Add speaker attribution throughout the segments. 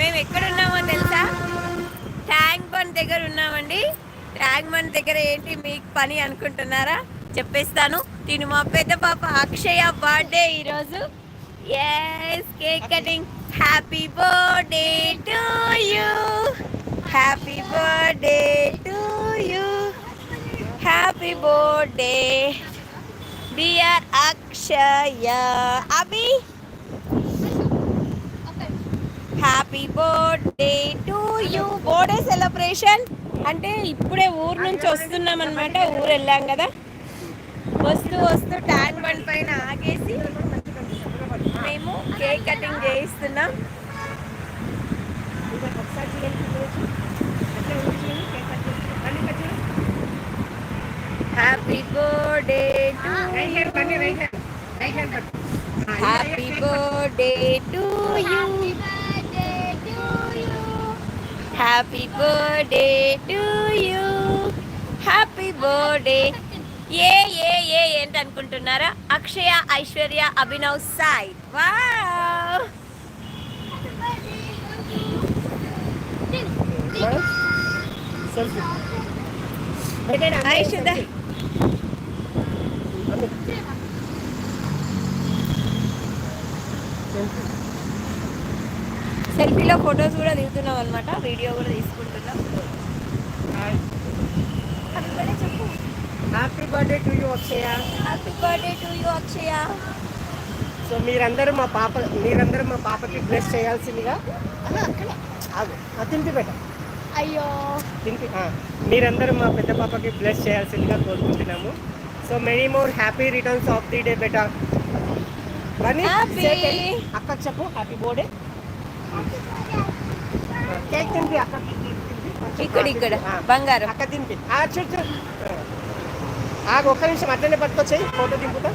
Speaker 1: మేము ఎక్కడున్నామో తెలుసా? ట్యాంక్ బండ్ దగ్గర ఉన్నామండి. ట్యాంక్ బండ్ దగ్గర ఏంటి మీకు పని అనుకుంటున్నారా? చెప్పేస్తాను. దీని మా పెద్ద పాప అక్షయ బర్త్డే ఈరోజు. Yes cake cutting happy birthday to you happy birthday to you happy birthday dear Akshaya Abhi happy birthday to you birthday celebration అంటే ఇప్పుడే ఊరు నుంచి వస్తున్నాం అనమాట ఊరు వెళ్ళాం కదా. వస్తూ వస్తూ ట్యాంక్ బండ్ పైన ఆగేసి మేము cake cutting చేయిస్తున్నాం. Happy birthday to happy birthday to you happy birthday to you happy birthday ఏ ఏ ఏ ఏంటి అనుకుంటున్నారా అక్షయ ఐశ్వర్య అభినవ్ సాయి వావ్ ఐశ్వర్య సెల్ఫీలో ఫొటోస్ కూడా దిగుతున్నాం అనమాట వీడియో కూడా తీసుకుంటున్నాం. చెప్పు
Speaker 2: happy birthday to you Akshaya
Speaker 1: happy birthday to you Akshaya
Speaker 2: so మీరందరూ మా పాప మీరందరూ మా పాపకి బ్లెస్ చేయాల్సిందిగా. ఆ, తింపి పెట్ట.
Speaker 3: అయ్యో.
Speaker 2: తింపి. మీరందరూ మా పెద్ద పాపకి బ్లెస్ చేయాల్సిందిగా కోరుకుంటున్నాము. So many more happy returns of the day beta కానీ. అక్క చెప్పు హ్యాపీ బర్త్డే
Speaker 1: ఇక్కడ ఇక్కడ. బంగారం.
Speaker 2: అక్క ఆ, చూడు ఆగు ఒక్క నిమిషం అట్లనే పట్టుకొచ్చాయి ఫోటో దింపుతా.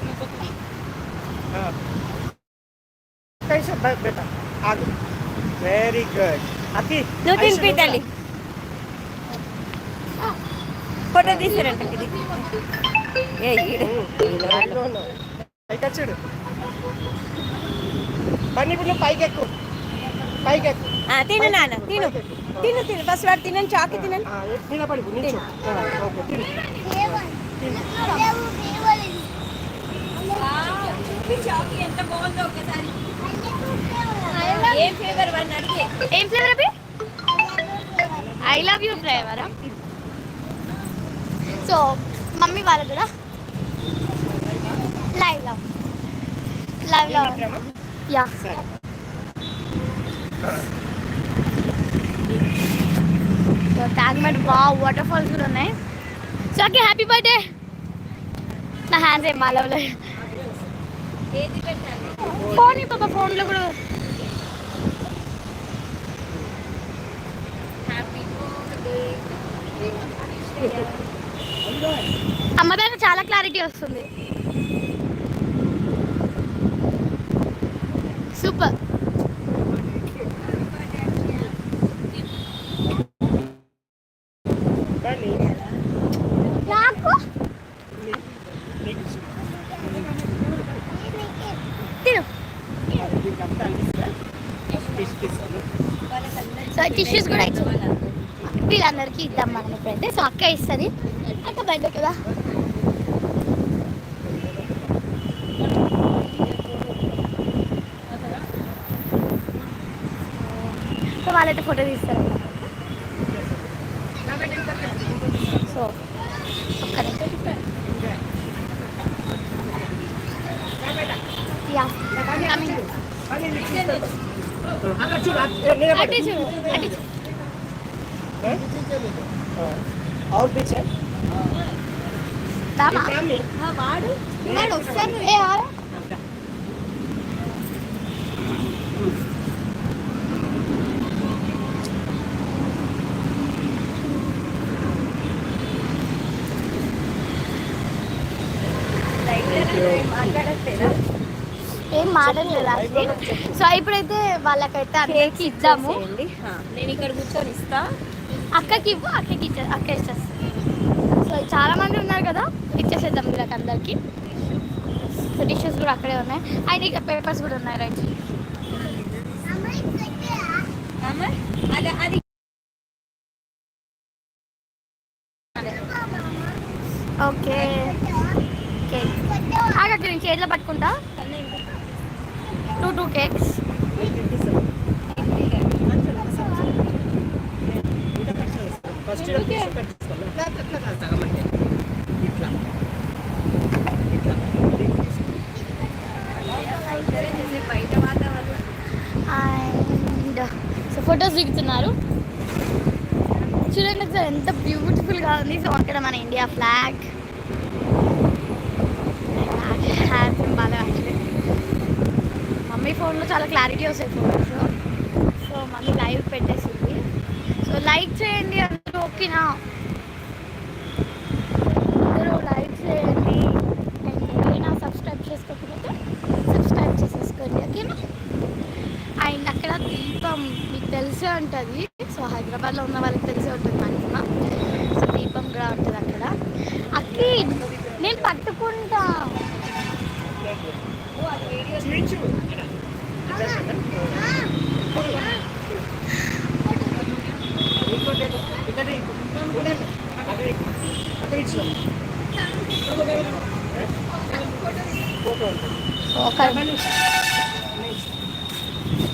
Speaker 2: ఒక్క నిమిషం బెట ఆగు. వెరీ గుడ్ అతి
Speaker 1: నువ్వు తినిపి తల్లి. ఫోటో తీసారంట ఇది. ఏ
Speaker 2: చూడు పని ఇప్పుడు నువ్వు పైకి ఎక్కువ
Speaker 1: తిను నాన్న తిను. తిను తిను. ఫస్ట్ వాడు తినని చాకి తినని.
Speaker 2: ఆ, నిలబడి నిల్చో. ఆ, ఓకే తిను.
Speaker 1: చాకి ఎంత బాగుందో ఒకసారి ఏ ఫేవర్ వాడిని అడిగే?
Speaker 3: ఏం ఫ్లేవర్ అవి I love you flavour so mummy వాళ్ళ కూడా live
Speaker 2: love.
Speaker 3: Live
Speaker 2: love?
Speaker 3: Yeah. So tank bund water falls కూడా ఉన్నాయి. సో ఓకే హ్యాపీ బర్త్డే నా హ్యాండ్స్ ఏం బాగాలేవు ఫోన్ పాప ఫోన్లో కూడా.
Speaker 1: హ్యాపీ
Speaker 3: అమ్మ దగ్గర చాలా క్లారిటీ వస్తుంది. సూపర్
Speaker 2: కానీ
Speaker 3: నాకు
Speaker 2: నీ- నీకు
Speaker 3: తిను
Speaker 2: దీనికి అంతా అనిపిస్తుందా? తీసి తీసుకోండి.
Speaker 3: సో టిష్యూస్ కూడా ఇచ్చి వీళ్ళందరికీ ఇద్దాం మనం ఇప్పుడైతే. సో అక్క ఇస్తుంది. అక్క బయట కదా. సో వాళ్ళైతే ఫోటో తీస్తారు. So yeah. కమింగ్
Speaker 2: और पीछे
Speaker 3: हाँ बाढ़ मैं डॉक्टर
Speaker 1: ए
Speaker 3: आ रहा సో ఇప్పుడైతే వాళ్ళకైతే అందరికి ఇద్దాము
Speaker 1: నేను ఇక్కడ కూర్చొని ఇస్తా
Speaker 3: అక్కకి ఇవ్వు అక్కకి ఇచ్చే అక్క ఇచ్చేస్తుంది సో చాలా మంది ఉన్నారు కదా ఇచ్చేసేద్దాం వీళ్ళకి అందరికి సో డిషెస్ కూడా అక్కడే ఉన్నాయి అండ్ ఇక పేపర్స్ కూడా ఉన్నాయి రైట్
Speaker 1: అది అది
Speaker 3: ఓకే కేక్ ఆగక్క నేను చేతిలో పట్టుకుంటా టూ
Speaker 2: ఫస్ట్ ఇట్లా
Speaker 3: అండ్ సో ఫొటోస్ దిగుతున్నారు. చూడండి సార్ ఎంత బ్యూటిఫుల్గా ఉంది. సో అక్కడ మన ఇండియా ఫ్లాగ్ హ్యాపీ బాగా మమ్మీ ఫోన్లో చాలా క్లారిటీ వస్తాయి ఫోటోస్ సో మమ్మీ లైవ్ పెట్టేసింది. సో లైక్ చేయండి అందరూ ఓకేనా అందరూ లైక్ చేయండి. ఏమైనా సబ్స్క్రైబ్ చేసుకోకపోతే సబ్స్క్రైబ్ చేసేసుకోండి ఓకేనా అండ్ అక్కడ దీపం మీకు తెలిసే ఉంటుంది. సో హైదరాబాద్లో ఉన్న వాళ్ళకి తెలిసే ఉంటుంది మ్యాక్సిమం సో దీపం కూడా ఉంటుంది అక్కడ. అక్కి నేను పట్టుకుంటా.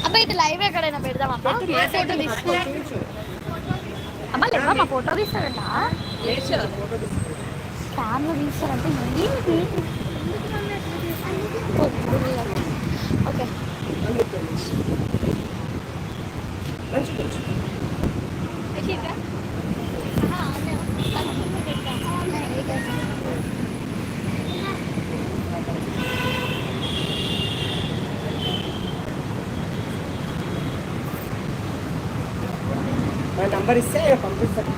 Speaker 3: అబ్బా ఇది లైవ్ ఎక్కడైనా పెడదాం అబ్బా? ఫోటో తీసుకో? అబ్బా లేవా మా ఫోటో తీస్తారంట కెమెరా తీస్తారంటే ఏంటి ఓకే
Speaker 2: మంచి తెలుసు నా నంబర్ ఇస్తే పంపిస్తాను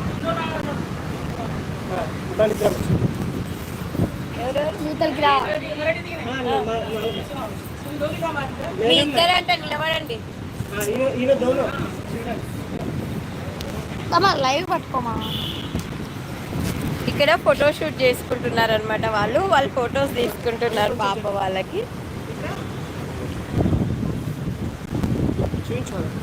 Speaker 2: దాని ఇద్దరం
Speaker 3: రా
Speaker 1: మీ ఇద్దరంటే నిలబడండి.
Speaker 3: అమ్మా లైవ్ పట్టుకోమా?
Speaker 1: ఇక్కడ ఫోటో షూట్ చేసుకుంటున్నారు అనమాట వాళ్ళు. వాళ్ళు ఫొటోస్ తీసుకుంటున్నారు పాప వాళ్ళకి.
Speaker 2: చూపించు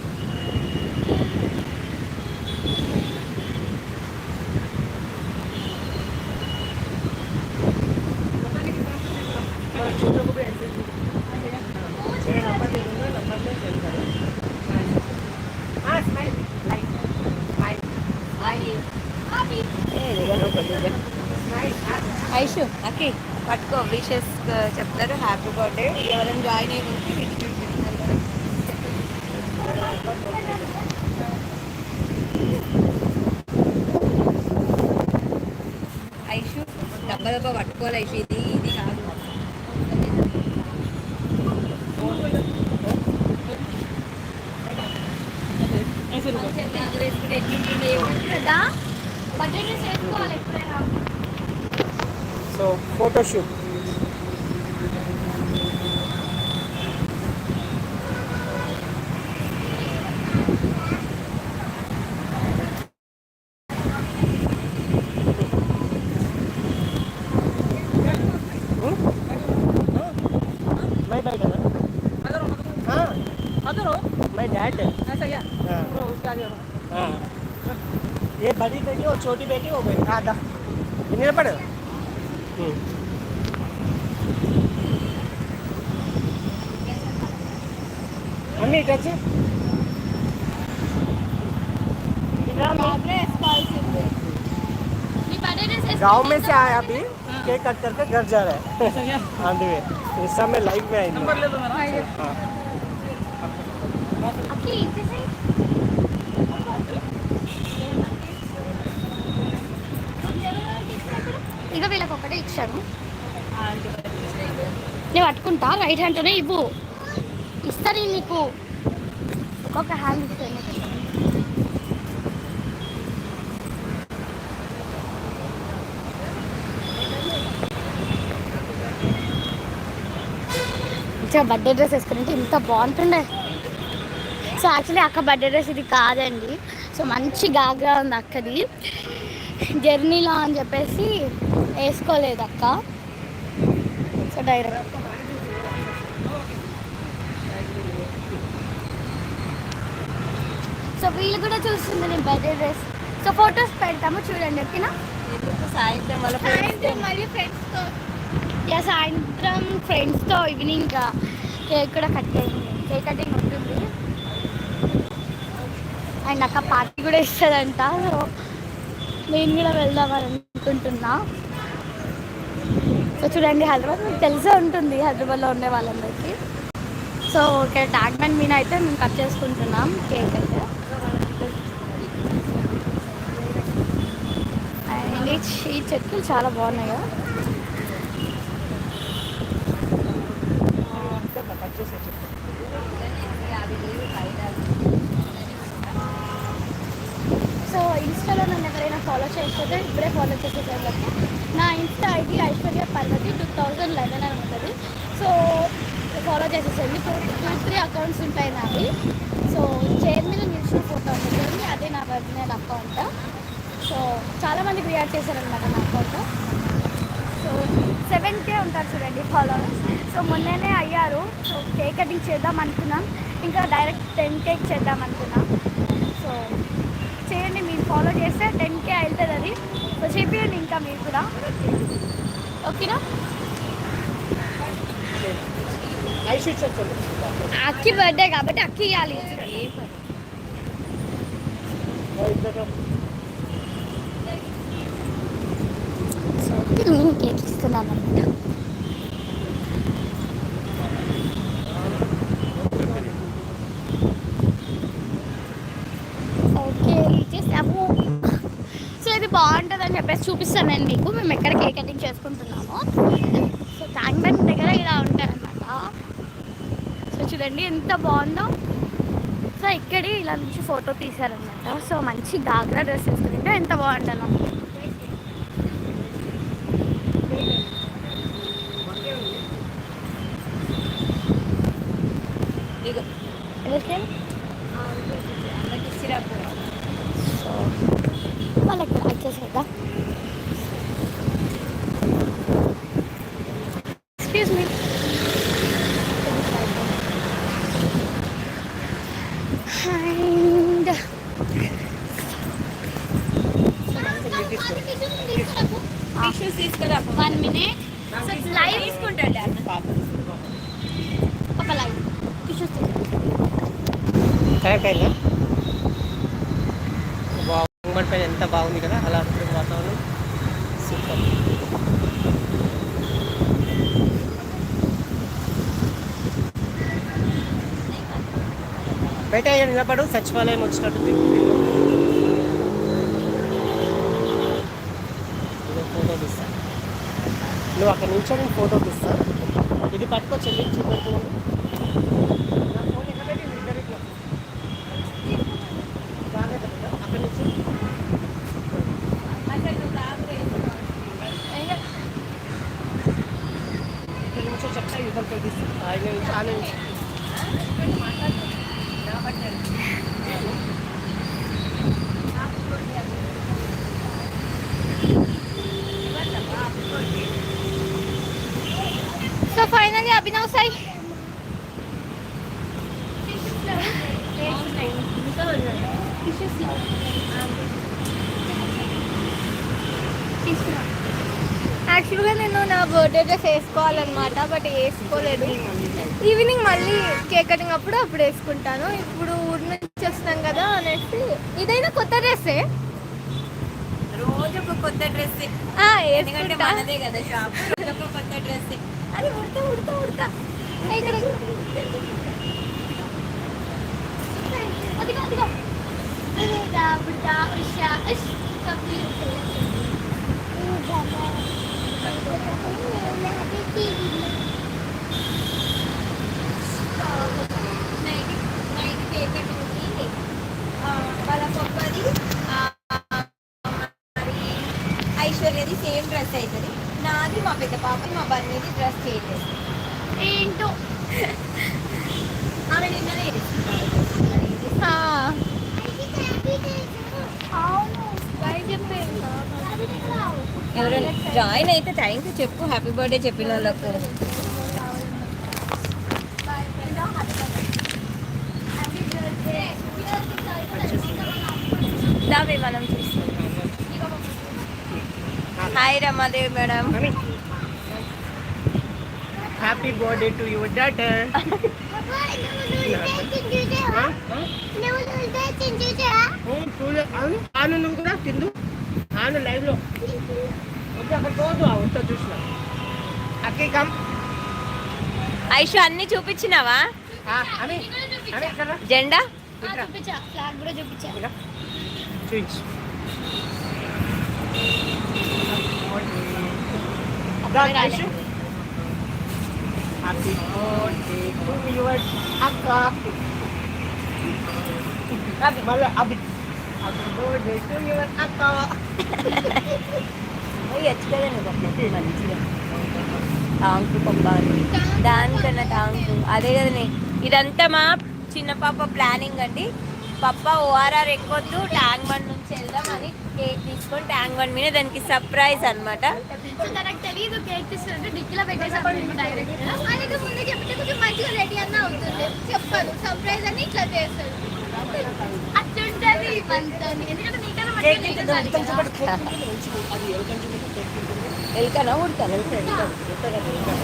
Speaker 1: ఐషు అక్కి పట్టుకో విషెస్ uh, చెప్తారు. హ్యాపీ బర్త్డే ఎవరైనా జాయిన్ అయ్యి ఐషు దెబ్బ దెబ్బ పట్టుకోవాలి ఐషు ఇది ఇది కాదు
Speaker 3: కదా బడ్జెట్ చేసుకోవాలి ఎప్పుడైనా
Speaker 2: సో ఫోటోషూట్ बड़ी बेटी और छोटी बेटी वो बेटी आधा इन्हें पड़े అన్నీ ఇటు వచ్చి
Speaker 3: నీ బర్త్డే డ్రెస్
Speaker 2: गांव में से आया अभी केक कट करके घर जा रहा है हाँ वे इस समय लाइव में आई हाँ
Speaker 3: అక్కి ఇచ్చేసేయ్. ఇక వీళ్ళకి ఒకటే ఇచ్చాను. నేను పట్టుకుంటా రైట్ హ్యాండ్తోనే ఇవ్వు. ఇస్తా నేను నీకు. ఒక్కొక్క హ్యాండ్ ఇస్తాను మంచిగా బర్త్డే డ్రెస్ వేసుకుంటే ఇంత బాగుంటుండే. సో యాక్చువల్లీ అక్క బర్త్డే డ్రెస్ ఇది కాదండి. సో మంచి గాగ్రా ఉంది అక్కది. జర్నీలో అని చెప్పేసి వేసుకోలేదు అక్క సో డైరెక్ట్ సో వీళ్ళు కూడా చూస్తుంది నేను బర్త్డే డ్రెస్. సో ఫొటోస్ పెడతాము చూడండి ఓకేనా?
Speaker 1: సాయంత్రం
Speaker 3: సాయంత్రం మళ్ళీ ఫ్రెండ్స్తో యా సాయంత్రం ఫ్రెండ్స్తో ఈవినింగ్ కేక్ కూడా కట్ అయింది కేక్ కటింగ్ ఉంటుంది అండ్ అక్క పార్టీ కూడా ఇస్తుందంట. సో నేను కూడా వెళ్దామని అనుకుంటున్నా. సో చూడండి హైదరాబాద్ మీకు తెలిసే ఉంటుంది హైదరాబాద్లో ఉండే వాళ్ళందరికీ. సో ఓకే ట్యాగ్ మ్యాన్ మీన అయితే మేము కట్ చేసుకుంటున్నాం కేక్ అయితే. అండ్ ఈ చెట్లు చాలా బాగున్నాయి? కదా
Speaker 2: కట్ చేసే చెప్పు
Speaker 3: సో ఇన్స్టాలో నన్ను ఎవరైనా ఫాలో చేయకపోతే ఇప్పుడే ఫాలో చేసేసారు నా insta ID Aishwarya Parvathi two thousand eleven అని ఉంటుంది. సో ఫాలో చేసేసండి టూ టూ త్రీ అకౌంట్స్ ఉంటాయి నావి. సో చైర్ మీద నిలిచిన ఫోటో ఉంటుంది అదే నా ఒరిజినల్ అకౌంట్ సో చాలామంది క్రియేట్ చేశారనమాట నా అకౌంట్ సో సెవెన్ కే ఉంటారు చూడండి ఫాలోవర్స్ సో మొన్ననే అయ్యారు. సో కేక్ కటింగ్ చేద్దాం అనుకున్నాం. ఇంకా డైరెక్ట్ టెన్ కేక్ చేద్దాం అనుకున్నాం. సో ఫాలో చేస్తే టెన్ కే అవుతుంది అది సో చెప్పండి ఇంకా మీరు కూడా. ఓకేనా? అక్కి బర్త్డే కాబట్టి అక్కి ఇవ్వాలి సో కేక్ ఇస్తున్నాను అనమాట ఓకే ఇచ్చేసాము సో ఇది బాగుంటుంది అని చెప్పేసి చూపిస్తాను నేను మీకు. మేము ఎక్కడ కేక్ కటింగ్ చేసుకుంటున్నాము. సో ట్యాంక్ బండ్ దగ్గర ఇలా ఉంటారనమాట సో చూడండి ఎంత బాగుందో. సో ఇక్కడే ఇలా నుంచి ఫోటో తీశారనమాట సో మంచి గాగ్రా డ్రెస్ వేసుకుంటే ఎంత బాగుంటాను
Speaker 1: ఇదిగో
Speaker 3: ఎవరికి
Speaker 1: అందరికి ఇచ్చిరాకు.
Speaker 3: సో వాళ్ళకి వచ్చేసేద్దాం ఎక్స్క్యూజ్ మీ అండ్
Speaker 1: టిష్యూస్ తీసుకురా
Speaker 3: వన్ మినిట్ సో లైవ్
Speaker 1: తీసుకుంటాడు
Speaker 3: ఒక లైవ్ టిష్యూస్
Speaker 2: పైన ఎంత బాగుంది కదా అలా ఉంటుంది వాతావరణం. సూపర్ బయట అయ్యా నిలబడు సచివాలయం వచ్చినట్టు తిరుగు. ఇదో ఫోటో తీస్తా నువ్వు అక్కడ నిల్చొని ఫోటో తీస్తా ఇది పట్టుకో చెల్లి చూపెడుతున్నాను నా ఫోన్ ఎక్కడ పెట్టింది? ఇక్కడ ఇట్లా. రాలేదా బిడ్డ? అక్కడ నుంచి
Speaker 1: అసలు నువ్వు రావులే.
Speaker 2: ఇక్కడ నుంచో చెప్తా యుద్ధం తీస్తా ఆయన నుంచి ఆయన నుంచి
Speaker 3: సో ఫైనల్లీ అభినవ్ సాయి
Speaker 4: యాక్చువల్గా నేను నా బర్త్డే డ్రెస్ వేసుకోవాలన్నమాట బట్ వేసుకోలేదు. ఈవినింగ్ మళ్ళీ కేక్ కటింగ్ అప్పుడు అప్పుడు వేసుకుంటాను. ఇప్పుడు ఊరి నుంచి వస్తున్నాం కదా అనేసి. ఇదైనా కొత్త డ్రెస్సే?
Speaker 1: రోజు ఒక కొత్త డ్రెస్ ఎందుకంటే మనదే కదా షాప్. రోజు ఒక కొత్త డ్రెస్
Speaker 4: అది ఉడతా ఉడతా ఉడతా. ఇక్కడ.
Speaker 3: అదిగో అదిగో.
Speaker 1: ఐశ్వర్యది సేమ్ డ్రెస్ అవుతుంది. నాది మా పెద్ద పాప మా బన్నీది డ్రెస్ చేయలేదు జాయిన్ అయితే థ్యాంక్ యూ చెప్పు హ్యాపీ బర్త్డే చెప్పిన వాళ్ళకు దావి మనం hi Ramadevi
Speaker 2: madam. Happy birthday to your daughter అవును ఆను నువ్వు కూడా తిందు. ఆను లైవ్ లో వద్దు అక్కడ పోదు వస్తా చూసిన అక్కి కమ్
Speaker 1: ఐషు అన్ని చూపించినావా?
Speaker 2: అని అని ఎక్కడ
Speaker 1: జెండా?
Speaker 3: చూపించా ఫ్లాగ్ కూడా చూపించా.
Speaker 2: ఇలా. చూపించు. హ్యాపీ బర్త్డే టు యువర్
Speaker 1: మంచిగా టాంకు పంపాలి దానికన్నా టాంకు అదే కదనే ఇదంతా మా చిన్న పాప ప్లానింగ్ అండి పప్ప ఓఆర్ఆర్ ఎక్కొద్దు ట్యాంక్ బండ్ నుంచి వెళ్దామని కేక్ తీసుకొని ట్యాంక్ బండ్ మీద దానికి సర్ప్రైజ్
Speaker 4: అవుతుంది చెప్పాను సర్ప్రైజ్ అని ఇట్లా ఎల్కనా
Speaker 3: అట్లుంటది మనతో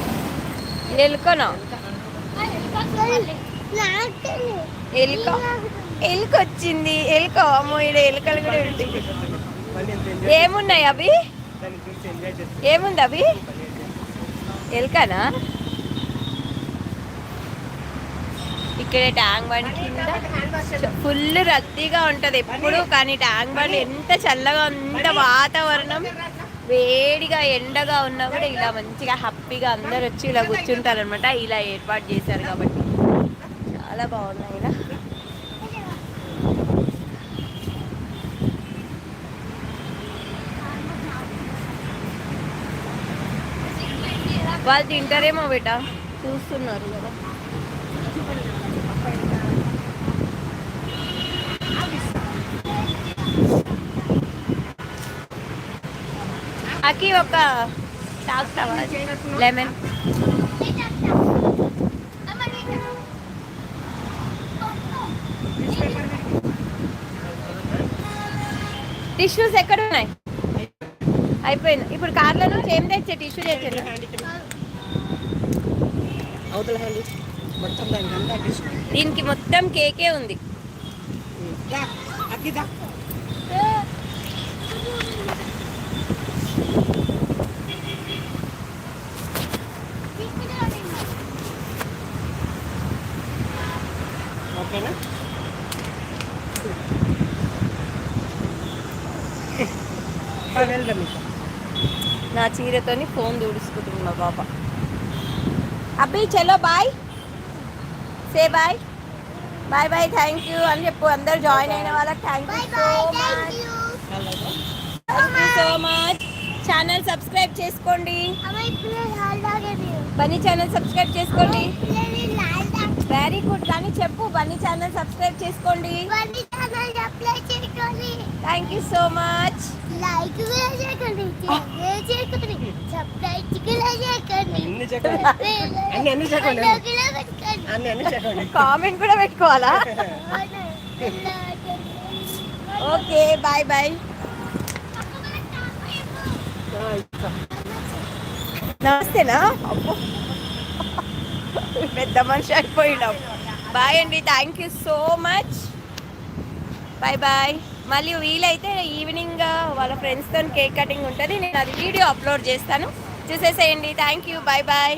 Speaker 1: ఎలుకనా? ఉడతాను ఎలుక. ఎలుక వచ్చింది ఎలుక. అమ్మో ఈడ ఎలుకలు కూడా ఉంటుంది ఏమున్నాయి అవి? ఏముంది అవి? ఎలుకనా? ఇక్కడ ట్యాంక్ బండ్ కింద ఫుల్ రద్దీగా ఉంటది ఎప్పుడు కానీ ట్యాంక్ బండ్ ఎంత చల్లగా ఎంత వాతావరణం. వేడిగా ఎండగా ఉన్నా కూడా ఇలా మంచిగా హ్యాపీగా అందరు వచ్చి ఇలా కూర్చుంటారు అనమాట ఇలా ఏర్పాటు చేశారు కాబట్టి. చాలా బాగున్నాయి ఇలా. వాళ్ళు తింటారేమో బేట? చూస్తున్నారు కదా. అకి ఒక తాగుతావా లెమన్. టిష్యూస్ ఎక్కడ ఉన్నాయి? అయిపోయింది. ఇప్పుడు కార్లో నుంచి ఏం తెచ్చే? టిష్యూ తెచ్చే.
Speaker 2: అవతల హ్యాండ్ మొత్తం దానికి అంతా అడ్డిస్తున్నాయి
Speaker 1: దీనికి మొత్తం కేకే ఉంది. నా చీరతోని ఫోన్ దూడుచుకుంటుంది మా పాప అబ్బి చలో bye. Say bye. Bye bye thank you అని చెప్పు. అందరు జాయిన్ అయిన వాళ్ళకి thank you so much thank you so much channel subscribe చేసుకోండి. బన్నీ ఛానల్ సబ్స్క్రైబ్ చేసుకోండి. వెరీ గుడ్ కానీ చెప్పు బన్నీ ఛానల్ సబ్స్క్రైబ్ చేసుకోండి. Thank you so much
Speaker 4: like కూడా చేయకండి చేయకండి సబ్స్క్రైబ్ కూడా చేయకండి
Speaker 2: అన్ని చెప్పండి అన్ని అన్ని చెప్పండి
Speaker 4: లోకిలో పెట్టుకోండి.
Speaker 2: అన్ని అన్ని చెప్పండి
Speaker 1: కామెంట్ కూడా పెట్టుకోవాలా? ఓకే బాయ్ బాయ్ నమస్తేనా? అబ్బో. పెద్ద మనిషి అయిపోయినాం. బాయ్ అండి. Thank you so much bye bye మళ్ళీ వీలైతే ఈవినింగ్ వాళ్ళ ఫ్రెండ్స్తో కేక్ కటింగ్ ఉంటుంది. నేను అది వీడియో అప్లోడ్ చేస్తాను. చూసేసేయండి. Thank you bye bye